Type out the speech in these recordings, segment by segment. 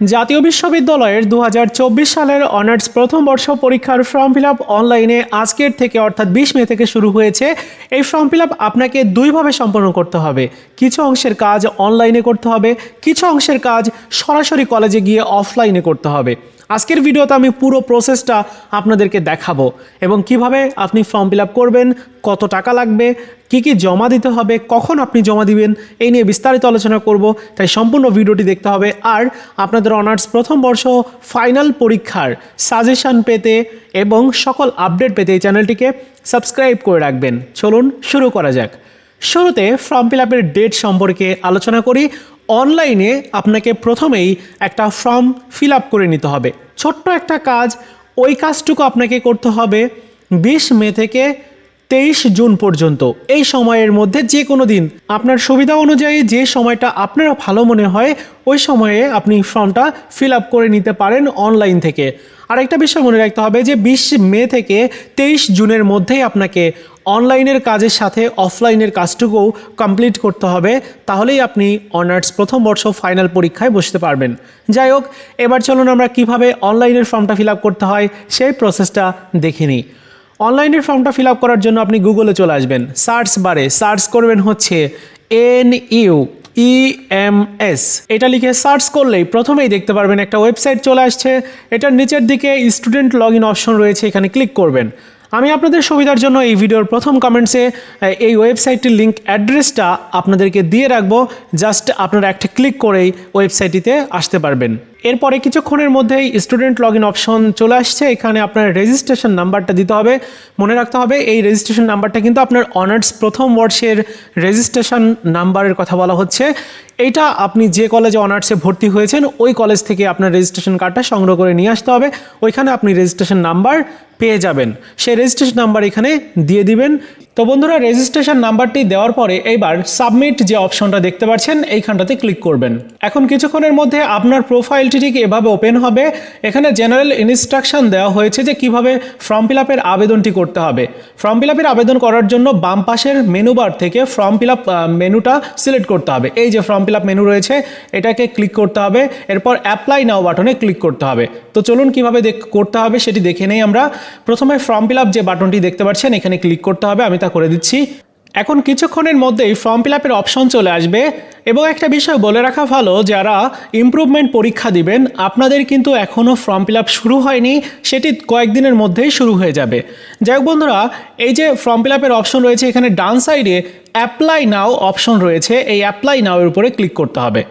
জাতীয় বিশ্ববিদ্যালয়ের দু হাজার চব্বিশ সালের অনার্স প্রথম বর্ষ পরীক্ষার ফর্ম ফিল অনলাইনে আজকের থেকে অর্থাৎ বিশ মে থেকে শুরু হয়েছে। এই ফর্ম ফিল আপ আপনাকে দুইভাবে সম্পন্ন করতে হবে। কিছু অংশের কাজ অনলাইনে করতে হবে, কিছু অংশের কাজ সরাসরি কলেজে গিয়ে অফলাইনে করতে হবে। আজকের ভিডিওতে আমি পুরো প্রসেসটা আপনাদেরকে দেখাবো এবং কীভাবে আপনি ফর্ম ফিল করবেন, কত টাকা লাগবে, কি কি জমা দিতে হবে, কখন আপনি জমা দিবেন, এই নিয়ে বিস্তারিত আলোচনা করব। তাই সম্পূর্ণ ভিডিওটি দেখতে হবে। আর আপনাদের অনার্স প্রথম বর্ষ ফাইনাল পরীক্ষার সাজেশন পেতে এবং সকল আপডেট পেতে এই চ্যানেলটিকে সাবস্ক্রাইব করে রাখবেন। চলুন শুরু করা যাক। শুরুতে ফর্ম ফিল আপের ডেট সম্পর্কে আলোচনা করি। অনলাইনে আপনাকে প্রথমেই একটা ফর্ম ফিল আপ করে নিতে হবে। ছোট্ট একটা কাজ, ওই কাজটুকু আপনাকে করতে হবে বিশ মে থেকে তেইশ জুন পর্যন্ত। এই সময়ের মধ্যে যে কোনো দিন। আপনার সুবিধা অনুযায়ী যে সময়টা আপনার ভালো মনে হয়, ওই সময়ে আপনি ফর্মটা ফিল আপ করে নিতে পারেন অনলাইন থেকে। আরেকটা বিষয় মনে রাখতে হবে যে বিশ মে থেকে তেইশ জুনের মধ্যেই আপনাকে অনলাইনের কাজের সাথে অফলাইনের কাজটুকুও কমপ্লিট করতে হবে, তাহলেই আপনি অনার্স প্রথম বর্ষ ফাইনাল পরীক্ষায় বসতে পারবেন। যাই হোক, এবার চলুন আমরা কীভাবে অনলাইনের ফর্মটা ফিল করতে হয়, সেই প্রসেসটা দেখে নিই। অনলাইনের ফর্মটা ফিল করার জন্য আপনি গুগলে চলে আসবেন। সার্চ বারে সার্চ করবেন হচ্ছে N U E M S এটা লিখে সার্চ করলেই প্রথমেই দেখতে পারবেন একটা ওয়েবসাইট চলে আসছে। এটার নিচের দিকে স্টুডেন্ট লগ ইন অপশন রয়েছে, এখানে ক্লিক করবেন। আমি আপনাদের সুবিধার জন্য এই ভিডিওর প্রথম কমেন্টসে এই ওয়েবসাইটটির লিঙ্ক অ্যাড্রেসটা আপনাদেরকে দিয়ে রাখব। জাস্ট আপনারা একটা ক্লিক করেই ওয়েবসাইটটিতে আসতে পারবেন। এরপরে কিছুক্ষণের মধ্যেই স্টুডেন্ট লগ ইন অপশন চলে আসছে। এখানে আপনার রেজিস্ট্রেশন নাম্বারটা দিতে হবে। মনে রাখতে হবে, এই রেজিস্ট্রেশন নাম্বারটা কিন্তু আপনার অনার্স প্রথম বর্ষের রেজিস্ট্রেশন নাম্বারের কথা বলা হচ্ছে। এইটা আপনি যে কলেজে অনার্সে ভর্তি হয়েছেন, ওই কলেজ থেকে আপনার রেজিস্ট্রেশন কার্ডটা সংগ্রহ করে নিয়ে আসতে হবে। ওইখানে আপনি রেজিস্ট্রেশন নাম্বার পেয়ে যাবেন। সেই রেজিস্ট্রেশন নাম্বার এখানে দিয়ে দিবেন। তো বন্ধুরা রেজিস্ট্রেশন নাম্বারটি দেওয়ার পরে এইবার সাবমিট যে অপশনটা দেখতে পাচ্ছেন, এইখানটাতে ক্লিক করবেন। এখন কিছুক্ষণের মধ্যে আপনার প্রোফাইলটি ঠিক এভাবে ওপেন হবে। এখানে জেনারেল ইনস্ট্রাকশন দেওয়া হয়েছে যে কীভাবে ফর্ম ফিল আপের আবেদনটি করতে হবে। ফর্ম ফিল আপের আবেদন করার জন্য বাম পাশের মেনু বার থেকে ফর্ম ফিল আপ মেনুটা সিলেক্ট করতে হবে। এই যে ফর্ম ফিল আপ মেনু রয়েছে, এটাকে ক্লিক করতে হবে। এরপর অ্যাপ্লাই নাও বাটনে ক্লিক করতে হবে। তো চলুন কীভাবে করতে হবে সেটি দেখে নেই আমরা। প্রথমে ফর্ম ফিল আপ যে বাটনটি দেখতে পাচ্ছেন, এখানে ক্লিক করতে হবে, আমি তা করে দিচ্ছি। এখন কিছুক্ষণের মধ্যেই ফর্ম ফিল আপের অপশন চলে আসবে। এবং একটা বিষয় বলে রাখা ভালো, যারা ইমপ্রুভমেন্ট পরীক্ষা দিবেন, আপনাদের কিন্তু এখনও ফর্ম ফিল আপ শুরু হয়নি, সেটি কয়েকদিনের মধ্যেই শুরু হয়ে যাবে। যাই হোক বন্ধুরা, এই যে ফর্ম ফিল আপের অপশন রয়েছে, এখানে ডান সাইডে অ্যাপ্লাই নাও অপশন রয়েছে, এই অ্যাপ্লাই নাও এর উপরে ক্লিক করতে হবে।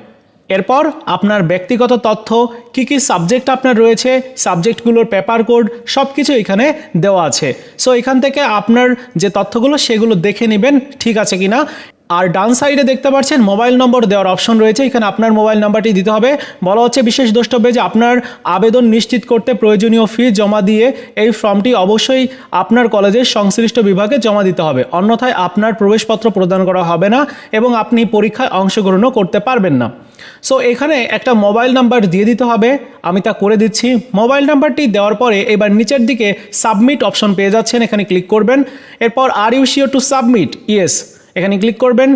এরপর আপনার ব্যক্তিগত তথ্য, কি কি সাবজেক্ট আপনার রয়েছে সাবজেক্টগুলোর পেপার কোড সব কিছু এখানে দেওয়া আছে। সো এখান থেকে আপনার যে তথ্যগুলো, সেগুলো দেখে নেবেন, ঠিক আছে কিনা? আর ডান সাইডে দেখতে পাচ্ছেন মোবাইল নম্বর দেওয়ার অপশন রয়েছে। এখানে আপনার মোবাইল নাম্বারটি দিতে হবে। বলা হচ্ছে, বিশেষ দ্রষ্টব্যে যে আপনার আবেদন নিশ্চিত করতে প্রয়োজনীয় ফি জমা দিয়ে এই ফর্মটি অবশ্যই আপনার কলেজের সংশ্লিষ্ট বিভাগে জমা দিতে হবে। অন্যথায় আপনার প্রবেশপত্র প্রদান করা হবে না এবং আপনি পরীক্ষায় অংশগ্রহণও করতে পারবেন না। সো এখানে একটা মোবাইল নাম্বার দিয়ে দিতে হবে। আমি তা করে দিচ্ছি। মোবাইল নাম্বারটি দেওয়ার পরে এবার নিচের দিকে সাবমিট অপশন পেয়ে যাচ্ছেন। এখানে ক্লিক করবেন। এরপর are you sure to submit yes এখানে ক্লিক করবেন।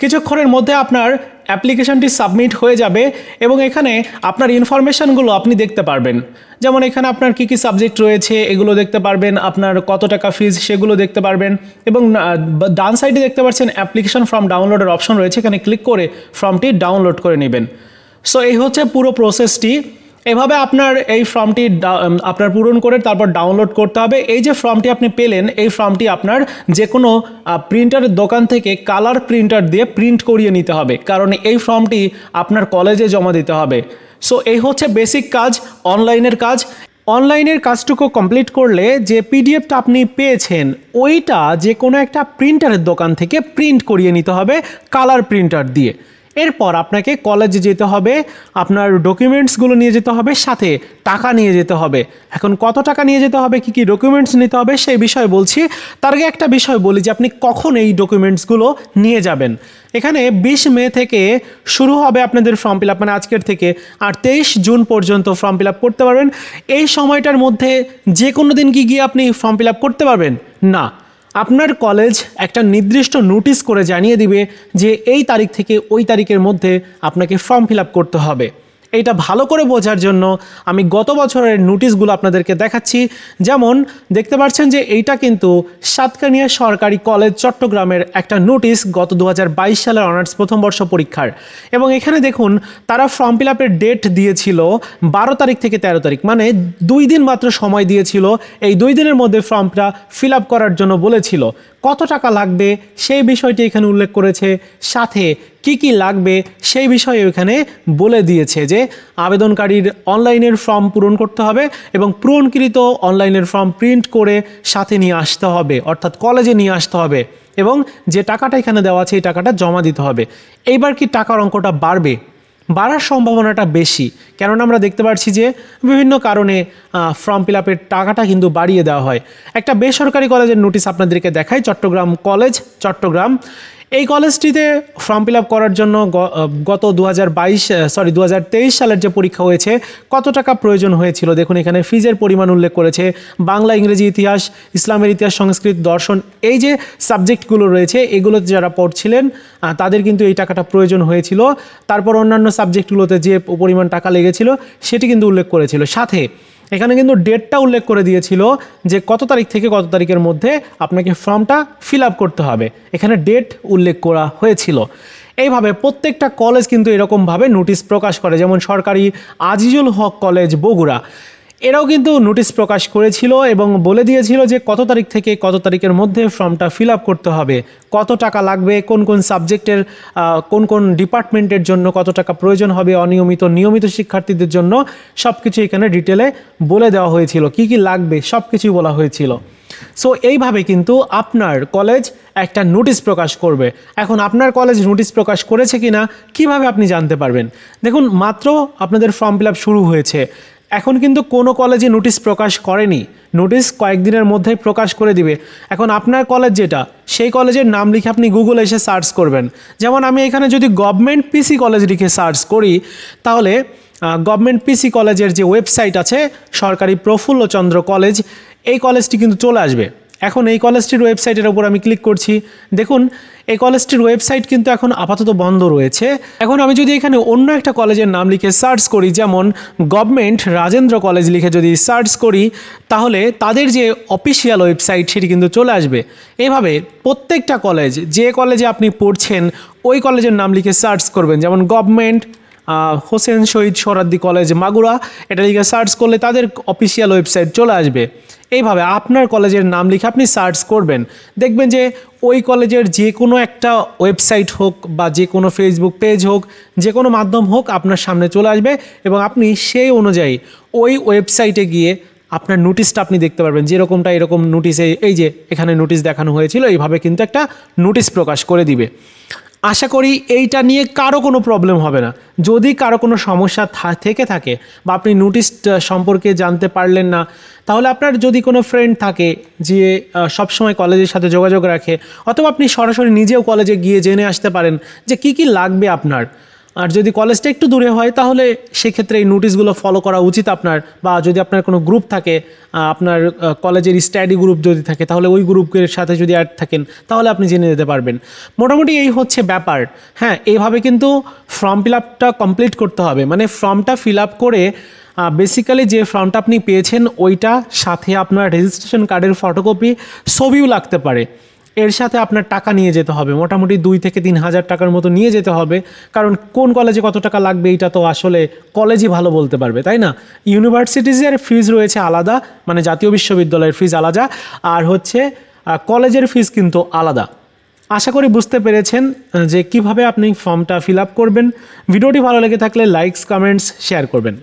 কিছুক্ষণের মধ্যে আপনার অ্যাপ্লিকেশনটি সাবমিট হয়ে যাবে এবং এখানে আপনার ইনফরমেশানগুলো আপনি দেখতে পারবেন। যেমন এখানে আপনার কী কী সাবজেক্ট রয়েছে এগুলো দেখতে পারবেন, আপনার কত টাকা ফিজ সেগুলো দেখতে পারবেন এবং ডান সাইডে দেখতে পাচ্ছেন অ্যাপ্লিকেশন ফর্ম ডাউনলোডের অপশন রয়েছে। এখানে ক্লিক করে ফর্মটি ডাউনলোড করে নেবেন। সো এই হচ্ছে পুরো প্রসেসটি এভাবে আপনার এই ফর্মটি আপনার পূরণ করে তারপর ডাউনলোড করতে হবে। এই যে ফর্মটি আপনি পেলেন, এই ফর্মটি আপনার যে কোনো প্রিন্টারের দোকান থেকে কালার প্রিন্টার দিয়ে প্রিন্ট করিয়ে নিতে হবে। কারণ এই ফর্মটি আপনার কলেজে জমা দিতে হবে। সো এই হচ্ছে বেসিক কাজ অনলাইনের কাজ। অনলাইনের কাজটুকু কমপ্লিট করলে যে পিডিএফটা আপনি পেয়েছেন, ওইটা যে কোনো একটা প্রিন্টারের দোকান থেকে প্রিন্ট করিয়ে নিতে হবে কালার প্রিন্টার দিয়ে। এরপর আপনাকে কলেজে যেতে হবে, আপনার ডকুমেন্টসগুলো নিয়ে যেতে হবে, সাথে টাকা নিয়ে যেতে হবে। এখন কত টাকা নিয়ে যেতে হবে, কি কি ডকুমেন্টস নিতে হবে, সেই বিষয়ে বলছি। তার আগে একটা বিষয় বলি যে আপনি কখন এই ডকুমেন্টসগুলো নিয়ে যাবেন। এখানে বিশ মে থেকে শুরু হবে আপনাদের ফর্ম ফিল আপ মানে আজকের থেকে। আর তেইশ জুন পর্যন্ত ফর্ম ফিল আপ করতে পারবেন। এই সময়টার মধ্যে যে কোনো দিন কি গিয়ে আপনি ফর্ম ফিল আপ করতে পারবেন? না। আপনার কলেজ একটা নির্দিষ্ট নোটিশ করে জানিয়ে দিবে যে এই তারিখ থেকে ওই তারিখের মধ্যে আপনাকে ফর্ম ফিল করতে হবে। এইটা ভালো করে বোঝার জন্য আমি গত বছরের নোটিশগুলো আপনাদেরকে দেখাচ্ছি। যেমন, দেখতে পাচ্ছেন যে এইটা কিন্তু সাতকানিয়া সরকারি কলেজ চট্টগ্রামের একটা নোটিশ গত দু হাজার বাইশ সালের অনার্স প্রথম বর্ষ পরীক্ষার। এবং এখানে দেখুন, তারা ফর্ম ফিল আপের ডেট দিয়েছিল বারো তারিখ থেকে তেরো তারিখ মানে দুই দিন মাত্র সময় দিয়েছিল। এই দুই দিনের মধ্যে ফর্মটা ফিল আপ করার জন্য বলেছিল। কত টাকা লাগবে সেই বিষয়টি এখানে উল্লেখ করেছে। সাথে কি কি লাগবে সেই বিষয়ে এখানে বলে দিয়েছে যে, আবেদনকারীর অনলাইনের ফর্ম পূরণ করতে হবে এবং পূরণকৃত অনলাইনের ফর্ম প্রিন্ট করে সাথে নিয়ে আসতে হবে, অর্থাৎ কলেজে নিয়ে আসতে হবে এবং যে টাকাটা এখানে দেওয়া আছে, এই টাকাটা জমা দিতে হবে। এইবার কি টাকার অঙ্কটা বাড়বে? বাড়ার সম্ভাবনাটা বেশি, কেননা আমরা দেখতে পাচ্ছি যে বিভিন্ন কারণে ফর্ম ফিল আপের টাকাটা কিন্তু বাড়িয়ে দেওয়া হয়। একটা বেসরকারি কলেজের নোটিশ আপনাদেরকে দেখাই, চট্টগ্রাম কলেজ চট্টগ্রাম এই কলেজটিতে ফর্ম ফিল আপ করার জন্য গত দু হাজার বাইশ সরি দু হাজার তেইশ সালের যে পরীক্ষা হয়েছে, কত টাকা প্রয়োজন হয়েছিল? দেখুন, এখানে ফিজের পরিমাণ উল্লেখ করেছে, বাংলা, ইংরেজি ইতিহাস, ইসলামের ইতিহাস, সংস্কৃত, দর্শন, এই যে সাবজেক্টগুলো রয়েছে, এগুলোতে যারা পড়ছিলেন তাদের কিন্তু এই টাকাটা প্রয়োজন হয়েছিল। তারপর অন্যান্য সাবজেক্টগুলোতে যে পরিমাণ টাকা লেগেছিল, সেটি কিন্তু উল্লেখ করেছিল। সাথে এখানে কিন্তু ডেটটা উল্লেখ করে দিয়েছিল যে কত তারিখ থেকে কত তারিখের মধ্যে আপনাকে ফর্মটা ফিল আপ করতে হবে। এখানে ডেট উল্লেখ করা হয়েছিল। এইভাবে প্রত্যেকটা কলেজ কিন্তু এরকমভাবে নোটিশ প্রকাশ করে, যেমন সরকারি আজিজুল হক কলেজ বগুড়া। এরাও কিন্তু নোটিশ প্রকাশ করেছিল এবং বলে দিয়েছিল যে কত তারিখ থেকে কত তারিখের মধ্যে ফর্মটা ফিল আপ করতে হবে, কত টাকা লাগবে, কোন কোন সাবজেক্টের কোন কোন ডিপার্টমেন্টের জন্য কত টাকা প্রয়োজন হবে, অনিয়মিত, নিয়মিত শিক্ষার্থীদের জন্য সব কিছু এখানে ডিটেলে বলে দেওয়া হয়েছিল। কি কি লাগবে সব কিছুই বলা হয়েছিল। সো এইভাবে কিন্তু আপনার কলেজ একটা নোটিশ প্রকাশ করবে। এখন আপনার কলেজ নোটিশ প্রকাশ করেছে কি না কীভাবে আপনি জানতে পারবেন? দেখুন, মাত্র আপনাদের ফর্ম ফিল শুরু হয়েছে। এখন কিন্তু কোনো কলেজে নোটিশ প্রকাশ করেনি। নোটিশ কয়েকদিনের মধ্যেই প্রকাশ করে দিবে। এখন আপনার কলেজ যেটা, সেই কলেজের নাম লিখে আপনি গুগল এসে সার্চ করবেন। যেমন আমি এখানে যদি গভর্নমেন্ট পিসি কলেজ লিখে সার্চ করি, তাহলে গভর্নমেন্ট পিসি কলেজের যে ওয়েবসাইট আছে, সরকারি প্রফুল্লচন্দ্র কলেজ এই কলেজটি কিন্তু চলে আসবে। এখন এই কলেজটির ওয়েবসাইটের উপর আমি ক্লিক করছি। দেখুন, এই কলেজটির ওয়েবসাইট কিন্তু এখন আপাতত বন্ধ রয়েছে। এখন আমি যদি এখানে অন্য একটা কলেজের নাম লিখে সার্চ করি, যেমন গভর্নমেন্ট রাজেন্দ্র কলেজ লিখে যদি সার্চ করি, তাহলে তাদের যে অফিসিয়াল ওয়েবসাইট সেটি কিন্তু চলে আসবে। এভাবে প্রত্যেকটা কলেজ, যে কলেজে আপনি পড়ছেন, ওই কলেজের নাম লিখে সার্চ করবেন, যেমন গভর্নমেন্ট হোসেন শহীদ সরাদ্দি কলেজ মাগুরা, এটা লিখে সার্চ করলে তাদের অফিসিয়াল ওয়েবসাইট চলে আসবে। এইভাবে আপনার কলেজের নাম লিখে আপনি সার্চ করবেন। দেখবেন যে ওই কলেজের যে কোনো একটা ওয়েবসাইট হোক বা যে কোনো ফেসবুক পেজ হোক, যে কোনো মাধ্যম হোক আপনার সামনে চলে আসবে এবং আপনি সেই অনুযায়ী ওই ওয়েবসাইটে গিয়ে আপনার নোটিশটা আপনি দেখতে পারবেন। যেরকমটা এরকম নোটিশে এই যে এখানে নোটিশ দেখানো হয়েছিল, এইভাবে কিন্তু একটা নোটিশ প্রকাশ করে দিবে। আশা করি এইটা নিয়ে কারও কোনো প্রবলেম হবে না। যদি কারও কোনো সমস্যা থেকে থাকে বা আপনি নোটিশ সম্পর্কে জানতে পারলেন না, তাহলে আপনার যদি কোনো ফ্রেন্ড থাকে যে সবসময় কলেজের সাথে যোগাযোগ রাখে, অথবা আপনি সরাসরি নিজেও কলেজে গিয়ে জেনে আসতে পারেন যে কি কি লাগবে আপনার। আর যদি কলেজটা একটু দূরে হয়, তাহলে সেক্ষেত্রে এই নোটিশগুলো ফলো করা উচিত আপনার। বা যদি আপনার কোনো গ্রুপ থাকে আপনার কলেজের স্টাডি গ্রুপ যদি থাকে, তাহলে ওই গ্রুপের সাথে যদি অ্যাড থাকেন, তাহলে আপনি জেনে যেতে পারবেন। মোটামুটি এই হচ্ছে ব্যাপার। হ্যাঁ এইভাবে কিন্তু ফর্ম ফিল আপটা কমপ্লিট করতে হবে। মানে ফর্মটা ফিল আপ করে বেসিক্যালি যে ফর্মটা আপনি পেয়েছেন, ওইটা সাথে আপনার রেজিস্ট্রেশন কার্ডের ফটোকপি ছবিও লাগতে পারে। এর সাথে আপনার টাকা নিয়ে যেতে হবে। মোটামুটি দুই থেকে তিন হাজার টাকার মতো নিয়ে যেতে হবে। কারণ কোন কলেজে কত টাকা লাগবে এটা তো আসলে কলেজই ভালো বলতে পারবে, তাই না? ইউনিভার্সিটিজের ফিজ রয়েছে আলাদা মানে জাতীয় বিশ্ববিদ্যালয়ের ফিজ আলাদা, আর হচ্ছে কলেজের ফিজ কিন্তু আলাদা। আশা করি বুঝতে পেরেছেন যে কীভাবে আপনি ফর্মটা ফিল আপ করবেন। ভিডিওটি ভালো লেগে থাকলে লাইকস কমেন্টস শেয়ার করবেন।